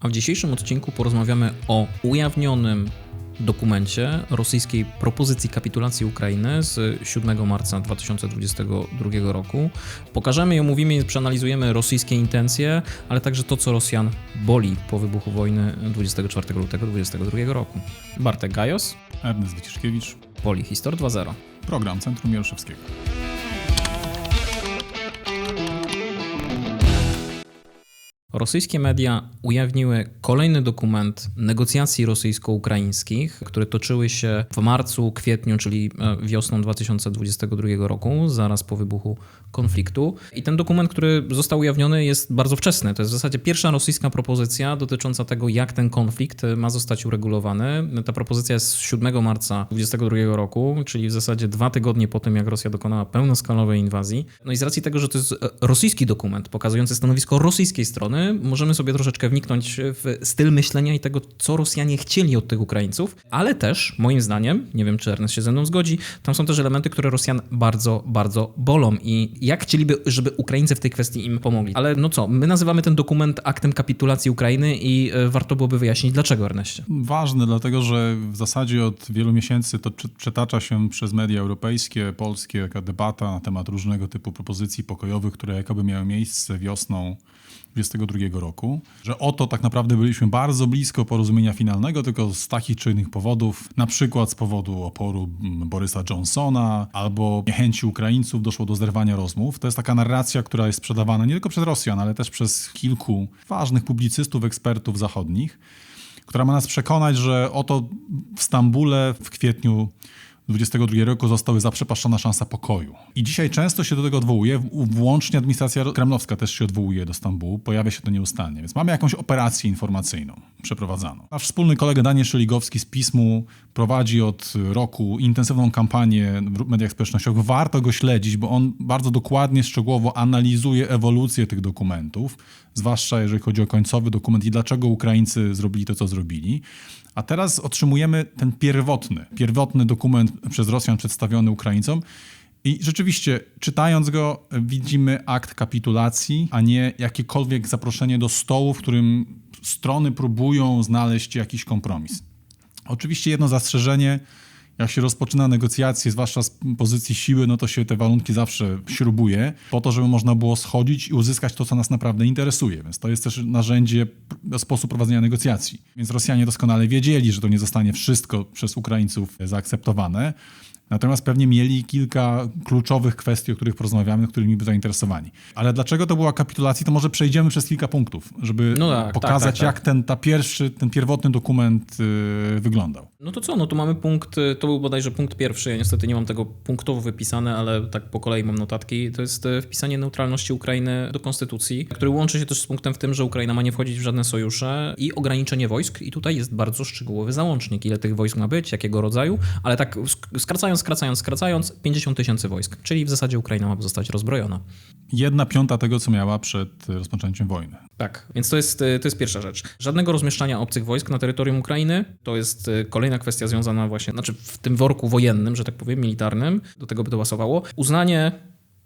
A w dzisiejszym odcinku porozmawiamy o ujawnionym dokumencie rosyjskiej propozycji kapitulacji Ukrainy z 7 marca 2022 roku. Pokażemy i omówimy i przeanalizujemy rosyjskie intencje, ale także to, co Rosjan boli po wybuchu wojny 24 lutego 2022 roku. Bartek Gajos, Ernest Wyciszkiewicz, Polihistor 2.0. program Centrum Jaroszewskiego. Rosyjskie media ujawniły kolejny dokument negocjacji rosyjsko-ukraińskich, które toczyły się w marcu, kwietniu, czyli e, wiosną 2022 roku, zaraz po wybuchu konfliktu. I ten dokument, który został ujawniony, jest bardzo wczesny. To jest w zasadzie pierwsza rosyjska propozycja dotycząca tego, jak ten konflikt ma zostać uregulowany. Ta propozycja jest z 7 marca 2022 roku, czyli w zasadzie dwa tygodnie po tym, jak Rosja dokonała pełnoskalowej inwazji. No i z racji tego, że to jest e, rosyjski dokument pokazujący stanowisko rosyjskiej strony, możemy sobie troszeczkę wniknąć w styl myślenia i tego, co Rosjanie chcieli od tych Ukraińców, ale też, moim zdaniem, nie wiem, czy Ernest się ze mną zgodzi, tam są też elementy, które Rosjan bardzo, bardzo bolą i jak chcieliby, żeby Ukraińcy w tej kwestii im pomogli. Ale no co, my nazywamy ten dokument aktem kapitulacji Ukrainy i e, warto byłoby wyjaśnić, dlaczego, Erneście. Ważny, dlatego że w zasadzie od wielu miesięcy to prze- przetacza się przez media europejskie, polskie, taka debata na temat różnego typu propozycji pokojowych, które jakoby miały miejsce wiosną 2022 roku, że oto tak naprawdę byliśmy bardzo blisko porozumienia finalnego, tylko z takich czy innych powodów, na przykład z powodu oporu mm, Borysa Johnsona albo niechęci Ukraińców doszło do zerwania rozmów. To jest taka narracja, która jest sprzedawana nie tylko przez Rosjan, ale też przez kilku ważnych publicystów, ekspertów zachodnich, która ma nas przekonać, że oto w Stambule w kwietniu 22 roku zostały zaprzepaszczona szansa pokoju. I dzisiaj często się do tego odwołuje, włącznie administracja kremlowska też się odwołuje do Stambułu, pojawia się to nieustannie. Więc mamy jakąś operację informacyjną przeprowadzaną. Nasz wspólny kolega Daniel Szeligowski z PiSMu prowadzi od roku intensywną kampanię w mediach społecznościowych. Warto go śledzić, bo on bardzo dokładnie, szczegółowo analizuje ewolucję tych dokumentów, zwłaszcza jeżeli chodzi o końcowy dokument i dlaczego Ukraińcy zrobili to, co zrobili. A teraz otrzymujemy ten pierwotny, pierwotny dokument przez Rosjan przedstawiony Ukraińcom. I rzeczywiście, czytając go, widzimy akt kapitulacji, a nie jakiekolwiek zaproszenie do stołu, w którym strony próbują znaleźć jakiś kompromis. Oczywiście jedno zastrzeżenie, jak się rozpoczyna negocjacje, zwłaszcza z pozycji siły, no to się te warunki zawsze śrubuje, po to, żeby można było schodzić i uzyskać to, co nas naprawdę interesuje. Więc to jest też narzędzie, sposób prowadzenia negocjacji. Więc Rosjanie doskonale wiedzieli, że to nie zostanie wszystko przez Ukraińców zaakceptowane. Natomiast pewnie mieli kilka kluczowych kwestii, o których porozmawiamy, którymi by zainteresowani. Ale dlaczego to była kapitulacja, to może przejdziemy przez kilka punktów, żeby No tak, pokazać, tak, tak, tak. jak ten, ta pierwszy, ten pierwotny dokument yy, wyglądał. No to co, no to mamy punkt, y, to był bodajże punkt pierwszy, ja niestety nie mam tego punktowo wypisane, ale tak po kolei mam notatki. To jest y, wpisanie neutralności Ukrainy do konstytucji, który łączy się też z punktem w tym, że Ukraina ma nie wchodzić w żadne sojusze i ograniczenie wojsk i tutaj jest bardzo szczegółowy załącznik, ile tych wojsk ma być, jakiego rodzaju, ale tak sk- skracając, skracając, skracając, 50 tysięcy wojsk, czyli w zasadzie Ukraina ma zostać rozbrojona. Jedna piąta tego, co miała przed rozpoczęciem wojny. Tak, więc to jest, to jest pierwsza rzecz. Żadnego rozmieszczania obcych wojsk na terytorium Ukrainy. To jest y, kolejna kwestia związana właśnie, znaczy w tym worku wojennym, że tak powiem, militarnym, do tego by to pasowało. Uznanie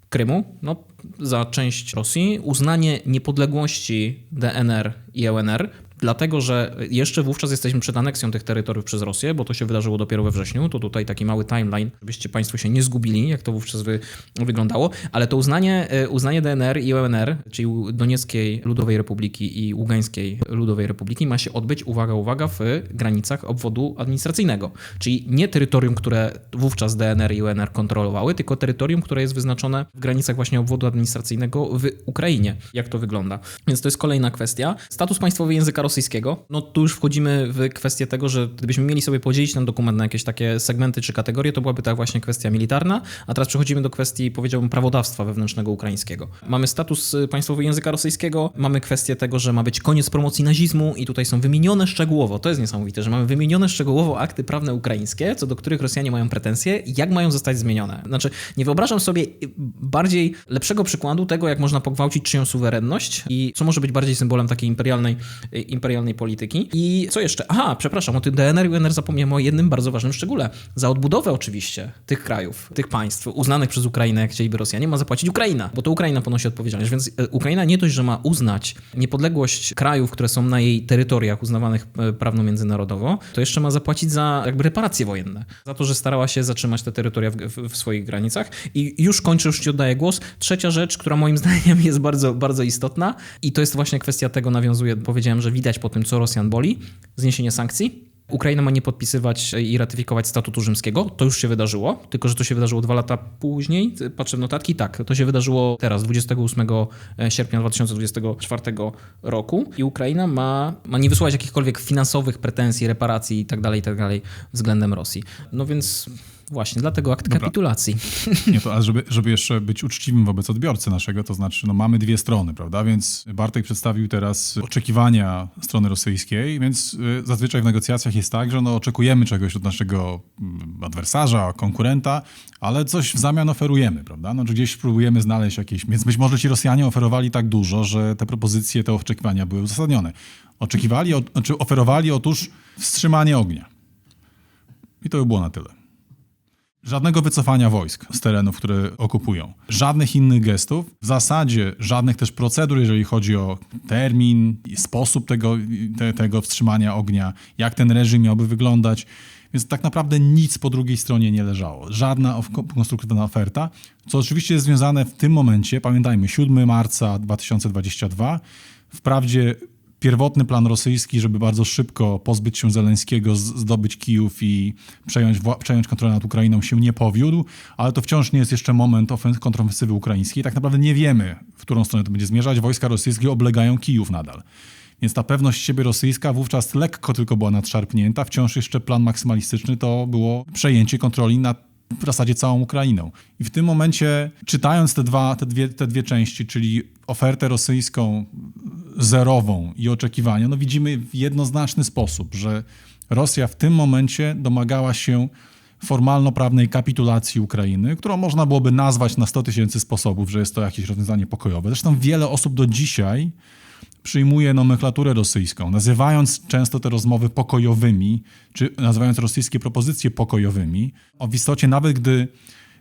Krymu no, za część Rosji, uznanie niepodległości DNR i LNR, dlatego że jeszcze wówczas jesteśmy przed aneksją tych terytoriów przez Rosję, bo to się wydarzyło dopiero we wrześniu. To tutaj taki mały timeline, żebyście Państwo się nie zgubili, jak to wówczas wy, wyglądało. Ale to uznanie, e, uznanie DNR i LNR, czyli Donieckiej Ludowej Republiki i Ługańskiej Ludowej Republiki, ma się odbyć, uwaga, uwaga, w granicach obwodu administracyjnego. Czyli nie terytorium, które wówczas DNR i UNR kontrolowały, tylko terytorium, które jest wyznaczone w granicach właśnie obwodu administracyjnego w Ukrainie. Jak to wygląda? Więc to jest kolejna kwestia. Status państwowy języka rosyjskiego. No tu już wchodzimy w kwestię tego, że gdybyśmy mieli sobie podzielić ten dokument na jakieś takie segmenty czy kategorie, to byłaby ta właśnie kwestia militarna, a teraz przechodzimy do kwestii, powiedziałbym, prawodawstwa wewnętrznego ukraińskiego. Mamy status y, państwowy języka rosyjskiego, mamy kwestię tego, że ma być koniec promocji nazizmu i tutaj są wymienione szczegółowo, to jest niesamowite, że mamy wymienione szczegółowo akty prawne ukraińskie, co do których Rosjanie mają pretensje, jak mają zostać zmienione. Znaczy, nie wyobrażam sobie y, bardziej lepszego przykładu tego, jak można pogwałcić czyjąś suwerenność i co może być bardziej symbolem takiej imperialnej, y, imperialnej imperialnej polityki. I co jeszcze? Aha, przepraszam, o tym DNR i UNR zapomniałem o jednym bardzo ważnym szczególe. Za odbudowę oczywiście tych krajów, tych państw uznanych przez Ukrainę, jak chcieliby Rosjanie, ma zapłacić Ukraina, bo to Ukraina ponosi odpowiedzialność. Więc e, Ukraina nie dość, że ma uznać niepodległość krajów, które są na jej terytoriach uznawanych e, prawno międzynarodowo, to jeszcze ma zapłacić za jakby reparacje wojenne. Za to, że starała się zatrzymać te terytoria w, w, w swoich granicach. I już kończę, już ci oddaję głos. Trzecia rzecz, która moim zdaniem jest bardzo, bardzo istotna i to jest właśnie kwestia tego, nawiązuje, powiedziałem, że widać po tym, co Rosjan boli, zniesienie sankcji. Ukraina ma nie podpisywać i ratyfikować statutu rzymskiego. To już się wydarzyło, tylko że to się wydarzyło dwa lata później. Patrzę w notatki, tak, to się wydarzyło teraz, 28 sierpnia 2024 roku. I Ukraina ma, ma nie wysyłać jakichkolwiek finansowych pretensji, reparacji i tak dalej, i tak względem Rosji. No więc właśnie, dlatego akt Dobra. kapitulacji. Nie, to, a żeby, żeby jeszcze być uczciwym wobec odbiorcy naszego, to znaczy, no mamy dwie strony, prawda? Więc Bartek przedstawił teraz oczekiwania strony rosyjskiej, więc y, zazwyczaj w negocjacjach jest tak, że no, oczekujemy czegoś od naszego mm, adwersarza, konkurenta, ale coś w zamian oferujemy, prawda? No, czy gdzieś próbujemy znaleźć jakieś... Więc być może ci Rosjanie oferowali tak dużo, że te propozycje, te oczekiwania były uzasadnione. Oczekiwali, o, znaczy oferowali otóż wstrzymanie ognia. I to by było na tyle. Żadnego wycofania wojsk z terenów, które okupują. Żadnych innych gestów. W zasadzie żadnych też procedur, jeżeli chodzi o termin, sposób tego, te, tego wstrzymania ognia, jak ten reżim miałby wyglądać. Więc tak naprawdę nic po drugiej stronie nie leżało. Żadna konstruktywna oferta, co oczywiście jest związane w tym momencie, pamiętajmy, 7 marca 2022. Wprawdzie pierwotny plan rosyjski, żeby bardzo szybko pozbyć się Zeleńskiego, zdobyć Kijów i przejąć, przejąć kontrolę nad Ukrainą się nie powiódł, ale to wciąż nie jest jeszcze moment ofen- kontrofensywy ukraińskiej. Tak naprawdę nie wiemy, w którą stronę to będzie zmierzać. Wojska rosyjskie oblegają Kijów nadal. Więc ta pewność siebie rosyjska wówczas lekko tylko była nadszarpnięta. Wciąż jeszcze plan maksymalistyczny to było przejęcie kontroli nad w zasadzie całą Ukrainą. I w tym momencie, czytając te, dwa, te, dwie, te dwie części, czyli ofertę rosyjską zerową i oczekiwania, no widzimy w jednoznaczny sposób, że Rosja w tym momencie domagała się formalno-prawnej kapitulacji Ukrainy, którą można byłoby nazwać na 100 tysięcy sposobów, że jest to jakieś rozwiązanie pokojowe. Zresztą wiele osób do dzisiaj przyjmuje nomenklaturę rosyjską, nazywając często te rozmowy pokojowymi, czy nazywając rosyjskie propozycje pokojowymi. O w istocie nawet gdy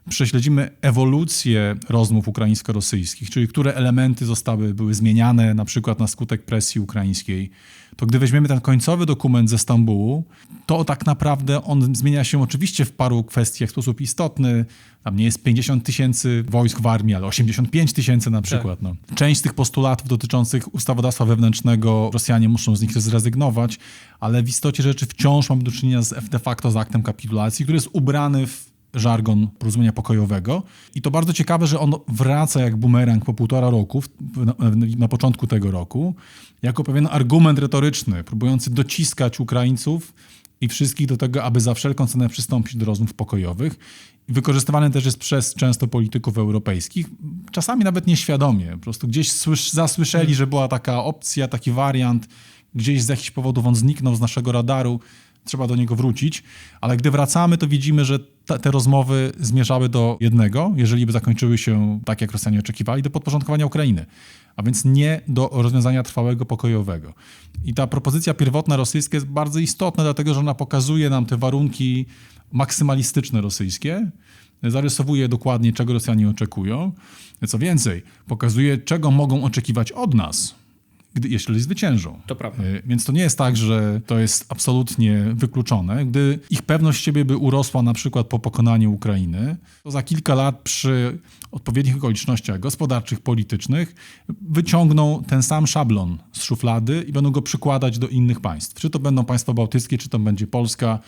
prześledzimy ewolucję rozmów ukraińsko-rosyjskich, czyli które elementy zostały, były zmieniane na przykład na skutek presji ukraińskiej, to gdy weźmiemy ten końcowy dokument ze Stambułu, to tak naprawdę on zmienia się oczywiście w paru kwestiach w sposób istotny. Tam nie jest 50 tysięcy wojsk w armii, ale 85 tysięcy na przykład. No. Część z tych postulatów dotyczących ustawodawstwa wewnętrznego Rosjanie muszą z nich zrezygnować, ale w istocie rzeczy wciąż mamy do czynienia z de facto z aktem kapitulacji, który jest ubrany w żargon porozumienia pokojowego. I to bardzo ciekawe, że on wraca jak bumerang po półtora roku, na, na początku tego roku, jako pewien argument retoryczny, próbujący dociskać Ukraińców i wszystkich do tego, aby za wszelką cenę przystąpić do rozmów pokojowych. Wykorzystywany też jest przez często polityków europejskich, czasami nawet nieświadomie. Po prostu gdzieś słysz, zasłyszeli, że była taka opcja, taki wariant, gdzieś z jakichś powodów on zniknął z naszego radaru, trzeba do niego wrócić, ale gdy wracamy, to widzimy, że te rozmowy zmierzały do jednego, jeżeli by zakończyły się tak, jak Rosjanie oczekiwali, do podporządkowania Ukrainy, a więc nie do rozwiązania trwałego pokojowego. I ta propozycja pierwotna rosyjska jest bardzo istotna, dlatego że ona pokazuje nam te warunki maksymalistyczne rosyjskie, zarysowuje dokładnie, czego Rosjanie oczekują. Co więcej, pokazuje, czego mogą oczekiwać od nas, gdy, jeśli zwyciężą. To prawda. Y, Więc to nie jest tak, że to jest absolutnie wykluczone. Gdy ich pewność siebie by urosła na przykład po pokonaniu Ukrainy, to za kilka lat przy odpowiednich okolicznościach gospodarczych, politycznych wyciągną ten sam szablon z szuflady i będą go przykładać do innych państw. Czy to będą państwa bałtyckie, czy to będzie Polska.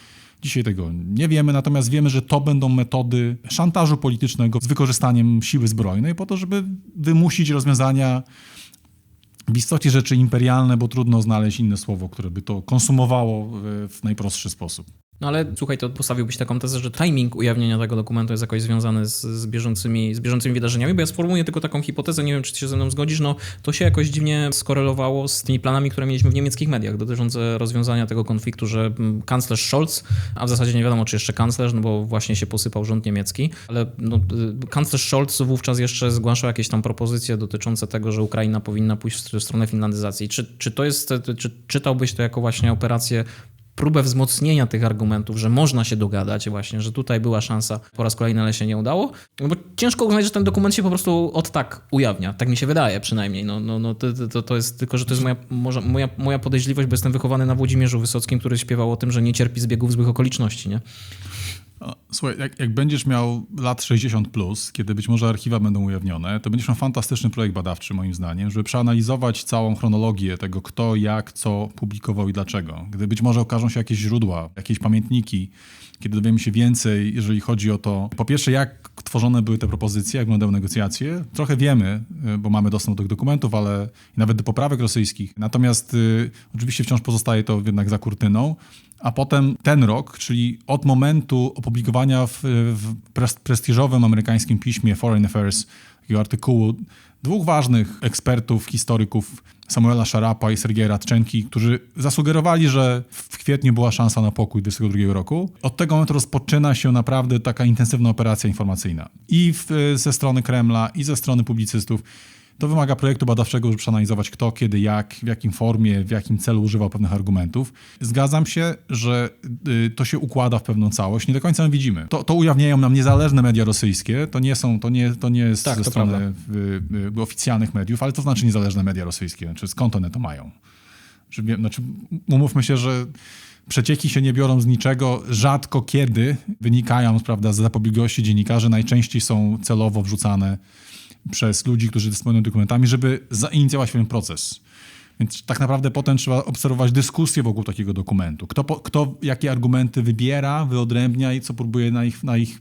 Dzisiaj tego nie wiemy, natomiast wiemy, że to będą metody szantażu politycznego z wykorzystaniem siły zbrojnej po to, żeby wymusić rozwiązania w istocie rzeczy imperialne, bo trudno znaleźć inne słowo, które by to konsumowało w, najprostszy sposób. No ale słuchaj, to postawiłbyś taką tezę, że timing ujawnienia tego dokumentu jest jakoś związany z, z, bieżącymi, z bieżącymi wydarzeniami, bo ja sformułuję tylko taką hipotezę, nie wiem, czy ty się ze mną zgodzisz, no to się jakoś dziwnie skorelowało z tymi planami, które mieliśmy w niemieckich mediach dotyczące rozwiązania tego konfliktu, że mm, kanclerz Scholz, a w zasadzie nie wiadomo, czy jeszcze kanclerz, no bo właśnie się posypał rząd niemiecki, ale no, y, kanclerz Scholz wówczas jeszcze zgłaszał jakieś tam propozycje dotyczące tego, że Ukraina powinna pójść w stronę finlandyzacji. Czy, czy to jest, czy czytałbyś to jako właśnie operację próbę wzmocnienia tych argumentów, że można się dogadać właśnie, że tutaj była szansa po raz kolejny, ale się nie udało. No bo ciężko uznać, że ten dokument się po prostu od tak ujawnia. Tak mi się wydaje przynajmniej. No, no, no to, to, to jest tylko, że to jest moja, moja, moja podejrzliwość, bo jestem wychowany na Włodzimierzu Wysockim, który śpiewał o tym, że nie cierpi zbiegów złych okoliczności, nie? Słuchaj, jak, jak, będziesz miał lat 60, plus, kiedy być może archiwa będą ujawnione, to będziesz miał fantastyczny projekt badawczy, moim zdaniem, żeby przeanalizować całą chronologię tego, kto, jak, co publikował i dlaczego. Gdy być może okażą się jakieś źródła, jakieś pamiętniki, kiedy dowiemy się więcej, jeżeli chodzi o to, po pierwsze, jak tworzone były te propozycje, jak wyglądały negocjacje. Trochę wiemy, y, bo mamy dostęp do tych dokumentów, ale nawet do poprawek rosyjskich. Natomiast y, oczywiście wciąż pozostaje to jednak za kurtyną. A potem ten rok, czyli od momentu opublikowania w, w prestiżowym amerykańskim piśmie Foreign Affairs takiego artykułu dwóch ważnych ekspertów, historyków, Samuela Szarapa i Sergieja Radczenki, którzy zasugerowali, że w kwietniu była szansa na pokój 2022 roku. Od tego momentu rozpoczyna się naprawdę taka intensywna operacja informacyjna. I w, ze strony Kremla, i ze strony publicystów. To wymaga projektu badawczego, żeby przeanalizować kto, kiedy, jak, w jakim formie, w jakim celu używał pewnych argumentów. Zgadzam się, że y, to się układa w pewną całość. Nie do końca widzimy. To, to ujawniają nam niezależne media rosyjskie. To nie są, to nie, to nie jest tak, ze strony y, y, oficjalnych mediów, ale to znaczy niezależne media rosyjskie. Czy skąd one to mają? Czy, znaczy, umówmy się, że przecieki się nie biorą z niczego, rzadko kiedy wynikają prawda, z zapobiegłości dziennikarzy, najczęściej są celowo wrzucane przez ludzi, którzy dysponują dokumentami, żeby zainicjować pewien proces. Więc tak naprawdę potem trzeba obserwować dyskusję wokół takiego dokumentu. Kto, kto jakie argumenty wybiera, wyodrębnia i co próbuje na ich, na ich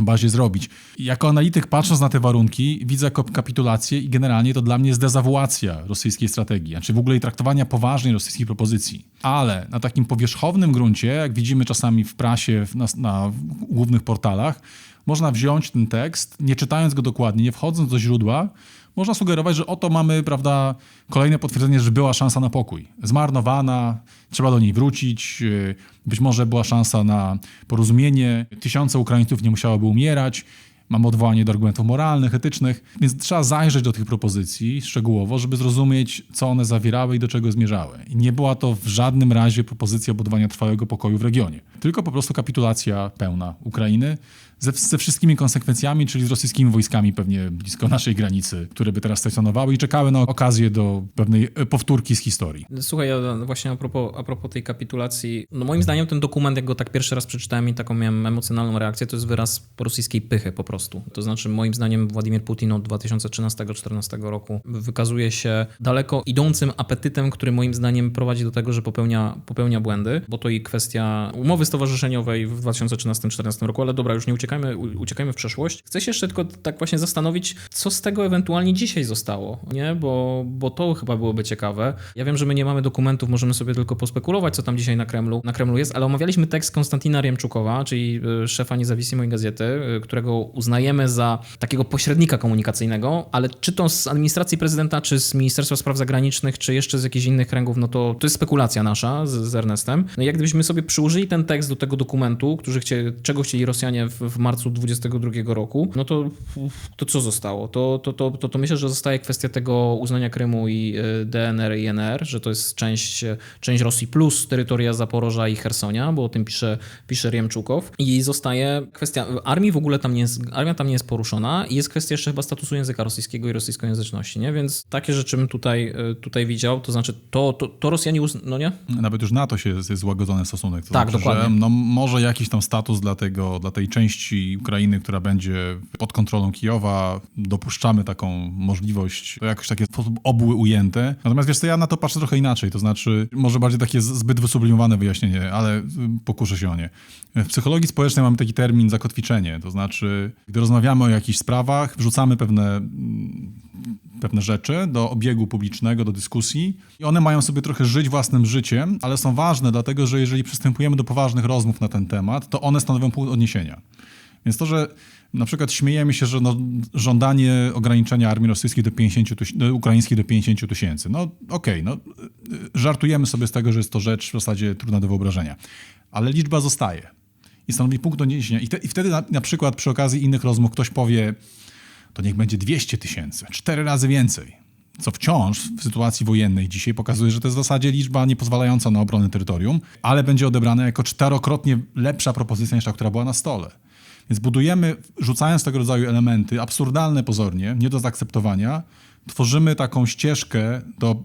bazie zrobić. Jako analityk patrząc na te warunki widzę kapitulację i generalnie to dla mnie jest dezawuacja rosyjskiej strategii, czy w ogóle traktowania poważnie rosyjskich propozycji. Ale na takim powierzchownym gruncie, jak widzimy czasami w prasie, na, na głównych portalach, można wziąć ten tekst, nie czytając go dokładnie, nie wchodząc do źródła, można sugerować, że oto mamy, prawda, kolejne potwierdzenie, że była szansa na pokój. Zmarnowana, trzeba do niej wrócić, y, być może była szansa na porozumienie, tysiące Ukraińców nie musiałoby umierać, mamy odwołanie do argumentów moralnych, etycznych, więc trzeba zajrzeć do tych propozycji szczegółowo, żeby zrozumieć, co one zawierały i do czego zmierzały. I nie była to w żadnym razie propozycja budowania trwałego pokoju w regionie, tylko po prostu kapitulacja pełna Ukrainy ze, ze wszystkimi konsekwencjami, czyli z rosyjskimi wojskami pewnie blisko naszej granicy, które by teraz stacjonowały i czekały na okazję do pewnej e, powtórki z historii. Słuchaj, ja właśnie a propos, a propos tej kapitulacji, no moim zdaniem ten dokument, jak go tak pierwszy raz przeczytałem i taką miałem emocjonalną reakcję, to jest wyraz rosyjskiej pychy po prostu. To znaczy moim zdaniem Władimir Putin od 2013-2014 roku wykazuje się daleko idącym apetytem, który moim zdaniem prowadzi do tego, że popełnia, popełnia błędy, bo to i kwestia umowy stowarzyszeniowej w 2013-2014 roku, ale dobra, już nie uciekamy uciekajmy, uciekajmy w przeszłość. Chcę się jeszcze tylko tak właśnie zastanowić, co z tego ewentualnie dzisiaj zostało, nie? Bo, bo to chyba byłoby ciekawe. Ja wiem, że my nie mamy dokumentów, możemy sobie tylko pospekulować, co tam dzisiaj na Kremlu, na Kremlu jest, ale omawialiśmy tekst Konstantina Riemczukowa, czyli e, szefa niezawisłej gazety, e, którego uznajemy za takiego pośrednika komunikacyjnego, ale czy to z administracji prezydenta, czy z Ministerstwa Spraw Zagranicznych, czy jeszcze z jakichś innych kręgów, no to to jest spekulacja nasza z, z Ernestem. No jak gdybyśmy sobie przyłożyli ten tekst do tego dokumentu, którzy chcie, czego chcieli Rosjanie w, w marcu 2022 roku, no to, to co zostało? To, to, to, to, to myślę, że zostaje kwestia tego uznania Krymu i e, DNR i NR, że to jest część, część Rosji plus terytoria Zaporoża i Hersonia, bo o tym pisze, pisze Riemczukow. I zostaje kwestia armii w ogóle tam nie jest, armia tam nie jest poruszona i jest kwestia jeszcze chyba statusu języka rosyjskiego i rosyjskojęzyczności, nie? Więc takie rzeczy bym tutaj, e, tutaj widział, to znaczy to, to, to Rosjanie, uz... no nie? Nawet już na to się jest złagodzony stosunek. To tak, znaczy, dokładnie. Że, no, może jakiś tam status dla, tego, dla tej części Ukrainy, która będzie pod kontrolą Kijowa, dopuszczamy taką możliwość, to jakoś takie sposób obły ujęte. Natomiast wiesz co, ja na to patrzę trochę inaczej, to znaczy może bardziej takie zbyt wysublimowane wyjaśnienie, ale y, pokuszę się o nie. W psychologii społecznej mamy taki termin zakotwiczenie, to znaczy gdy rozmawiamy o jakichś sprawach, wrzucamy pewne mm, pewne rzeczy do obiegu publicznego, do dyskusji i one mają sobie trochę żyć własnym życiem, ale są ważne, dlatego że jeżeli przystępujemy do poważnych rozmów na ten temat, to one stanowią punkt odniesienia. Więc to, że na przykład śmiejemy się, że no, żądanie ograniczenia armii rosyjskiej do 50 tyś- do ukraińskiej do 50 tysięcy. No okej, no, y, żartujemy sobie z tego, że jest to rzecz w zasadzie trudna do wyobrażenia. Ale liczba zostaje i stanowi punkt odniesienia. I, te, i wtedy na, na przykład przy okazji innych rozmów ktoś powie, to niech będzie 200 tysięcy, cztery razy więcej. Co wciąż w sytuacji wojennej dzisiaj pokazuje, że to jest w zasadzie liczba nie pozwalająca na obronę terytorium, ale będzie odebrana jako czterokrotnie lepsza propozycja niż ta, która była na stole. Więc budujemy, rzucając tego rodzaju elementy, absurdalne pozornie, nie do zaakceptowania, tworzymy taką ścieżkę do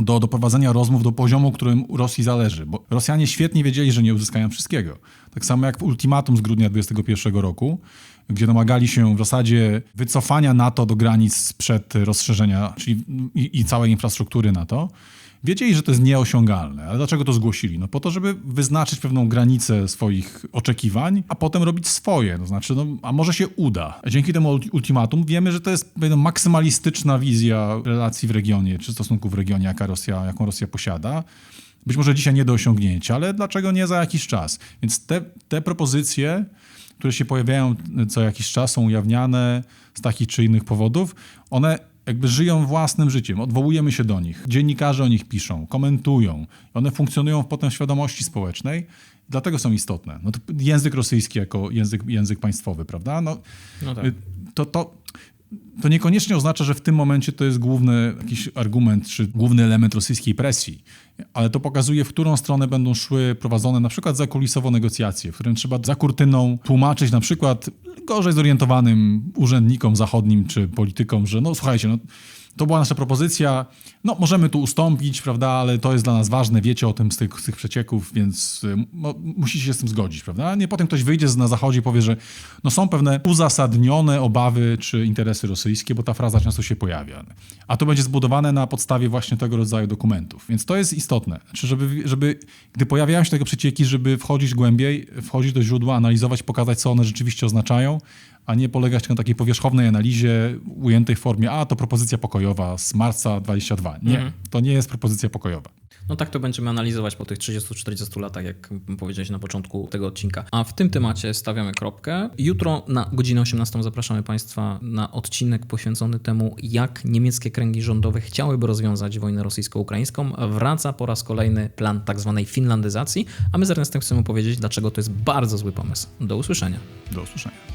do doprowadzenia rozmów do poziomu, którym Rosji zależy. Bo Rosjanie świetnie wiedzieli, że nie uzyskają wszystkiego. Tak samo jak w ultimatum z grudnia 2021 roku, gdzie domagali się w zasadzie wycofania NATO do granic sprzed rozszerzenia czyli i, i całej infrastruktury NATO. Wiedzieli, że to jest nieosiągalne, ale dlaczego to zgłosili? No po to, żeby wyznaczyć pewną granicę swoich oczekiwań, a potem robić swoje. To znaczy, no, a może się uda. Dzięki temu ulti- ultimatum wiemy, że to jest no, maksymalistyczna wizja relacji w regionie, czy stosunków w regionie, jaka Rosja, jaką Rosja posiada. Być może dzisiaj nie do osiągnięcia, ale dlaczego nie za jakiś czas? Więc te, te propozycje, które się pojawiają co jakiś czas, są ujawniane z takich czy innych powodów, one jakby żyją własnym życiem, odwołujemy się do nich, dziennikarze o nich piszą, komentują, one funkcjonują potem w świadomości społecznej, dlatego są istotne. No język rosyjski jako język, język państwowy, prawda? No, No tak. to, to, to niekoniecznie oznacza, że w tym momencie to jest główny jakiś argument czy główny element rosyjskiej presji, ale to pokazuje, w którą stronę będą szły prowadzone na przykład zakulisowo negocjacje, w którym trzeba za kurtyną tłumaczyć na przykład gorzej zorientowanym urzędnikom zachodnim czy politykom, że no słuchajcie, no to była nasza propozycja, no możemy tu ustąpić, prawda, ale to jest dla nas ważne, wiecie o tym z tych, z tych przecieków, więc y, no, musicie się z tym zgodzić, prawda? Nie potem ktoś wyjdzie na zachodzie i powie, że no są pewne uzasadnione obawy czy interesy rosyjskie, bo ta fraza często się pojawia. A to będzie zbudowane na podstawie właśnie tego rodzaju dokumentów. Więc to jest istotne, znaczy, żeby, żeby gdy pojawiają się tego przecieki, żeby wchodzić głębiej, wchodzić do źródła, analizować, pokazać, co one rzeczywiście oznaczają, a nie polegać na takiej powierzchownej analizie ujętej w formie, a to propozycja pokojowa z marca 22. Nie, to nie jest propozycja pokojowa. No tak to będziemy analizować po tych 30-40 latach, jak powiedziałeś na początku tego odcinka. A w tym temacie stawiamy kropkę. Jutro na godzinę 18 zapraszamy Państwa na odcinek poświęcony temu, jak niemieckie kręgi rządowe chciałyby rozwiązać wojnę rosyjsko-ukraińską. Wraca po raz kolejny plan tak zwanej finlandyzacji, a my z Ernestem chcemy powiedzieć, dlaczego to jest bardzo zły pomysł. Do usłyszenia. Do usłyszenia.